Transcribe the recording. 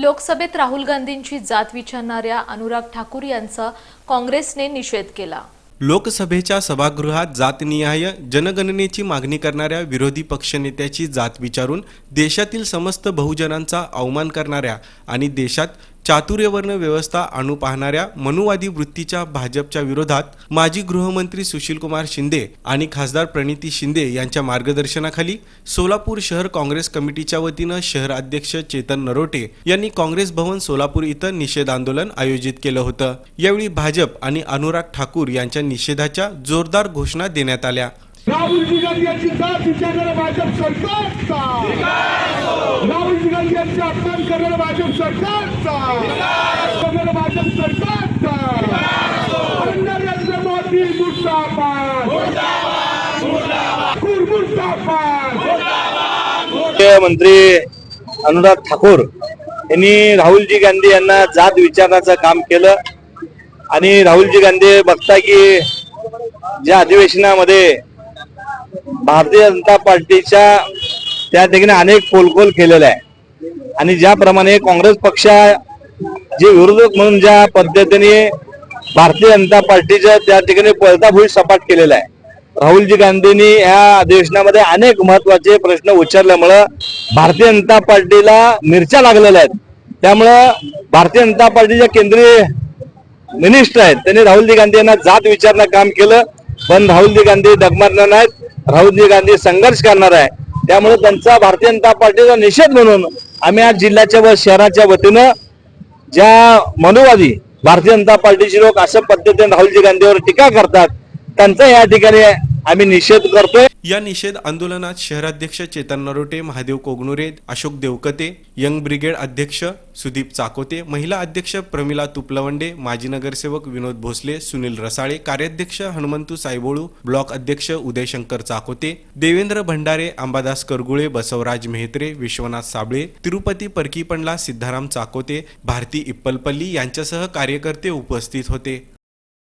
लोकसभेत राहुल गांधींची जात विचारणाऱ्या अनुराग ठाकूर यांचा काँग्रेसने निषेध केला. लोकसभेच्या सभागृहात जातनिहाय जनगणनेची मागणी करणाऱ्या विरोधी पक्षनेत्याची जात विचारून देशातील समस्त बहुजनांचा अवमान करणाऱ्या आणि देशात चातुर्यवर्ण व्यवस्था आणू पाहणाऱ्या मनुवादी वृत्तीच्या भाजपच्या विरोधात माजी गृहमंत्री सुशीलकुमार शिंदे आणि खासदार प्रणिती शिंदे यांच्या मार्गदर्शनाखाली सोलापूर शहर काँग्रेस कमिटीच्या वतीनं शहर अध्यक्ष चेतन नरोटे यांनी काँग्रेस भवन सोलापूर इथं निषेध आंदोलन आयोजित केलं होतं. यावेळी भाजप आणि अनुराग ठाकूर यांच्या निषेधाच्या जोरदार घोषणा देण्यात आल्या. राहुल गांधी यांची जात विचारणारा भाजप सरकारचा राहुलजी अपमान करणारा भाजप सरकारचा. करणारा भाजप सरकारचा. नरेंद्र मोदी मुर्दाबाद. मंत्री अनुराग ठाकूर यांनी राहुलजी गांधी यांना जात विचारण्याचं काम केलं. आणि राहुलजी गांधी बघता की ज्या अधिवेशनामध्ये भारतीय जनता पार्टीच्या त्या ठिकाणी अनेक पोलकोल केलेल्या आहे आणि ज्याप्रमाणे काँग्रेस पक्षा जे विरोधक म्हणून ज्या पद्धतीने भारतीय जनता पार्टीच्या त्या ठिकाणी पळताभुई सपाट केलेला आहे. राहुलजी गांधींनी या अधिवेशनामध्ये अनेक महत्त्वाचे प्रश्न उच्चारल्यामुळं भारतीय जनता पार्टीला मिरच्या लागलेल्या आहेत. त्यामुळं भारतीय जनता पार्टीच्या केंद्रीय मिनिस्टर आहेत. त्यांनी राहुलजी गांधी यांना जात विचारणं काम केलं पण राहुलजी गांधी डगमरणार नाहीत. राहुलजी गांधी संघर्ष करणार आहे. त्यामुळे त्यांचा भारतीय जनता पार्टीचा निषेध म्हणून आम्ही आज जिल्ह्याच्या व शहराच्या वतीनं ज्या मनोवादी भारतीय जनता पार्टीचे लोक अशा पद्धतीने राहुलजी गांधीवर टीका करतात त्यांचा या ठिकाणी आम्ही निषेध करतोय. या निषेध आंदोलनात शहराध्यक्ष चेतन नरोटे महादेव कोगनुरे अशोक देवकते यंग ब्रिगेड अध्यक्ष सुदीप चाकोते महिला अध्यक्ष प्रमिला तुपलवंडे माजी नगरसेवक विनोद भोसले सुनील रसाळे कार्याध्यक्ष हनुमंतू सायबोळू ब्लॉक अध्यक्ष उदयशंकर चाकोते देवेंद्र भंडारे अंबादास करगुळे बसवराज मेहत्रे विश्वनाथ साबळे तिरुपती परकीपंडला सिद्धाराम चाकोते भारती इप्पलपल्ली यांच्यासह कार्यकर्ते उपस्थित होते.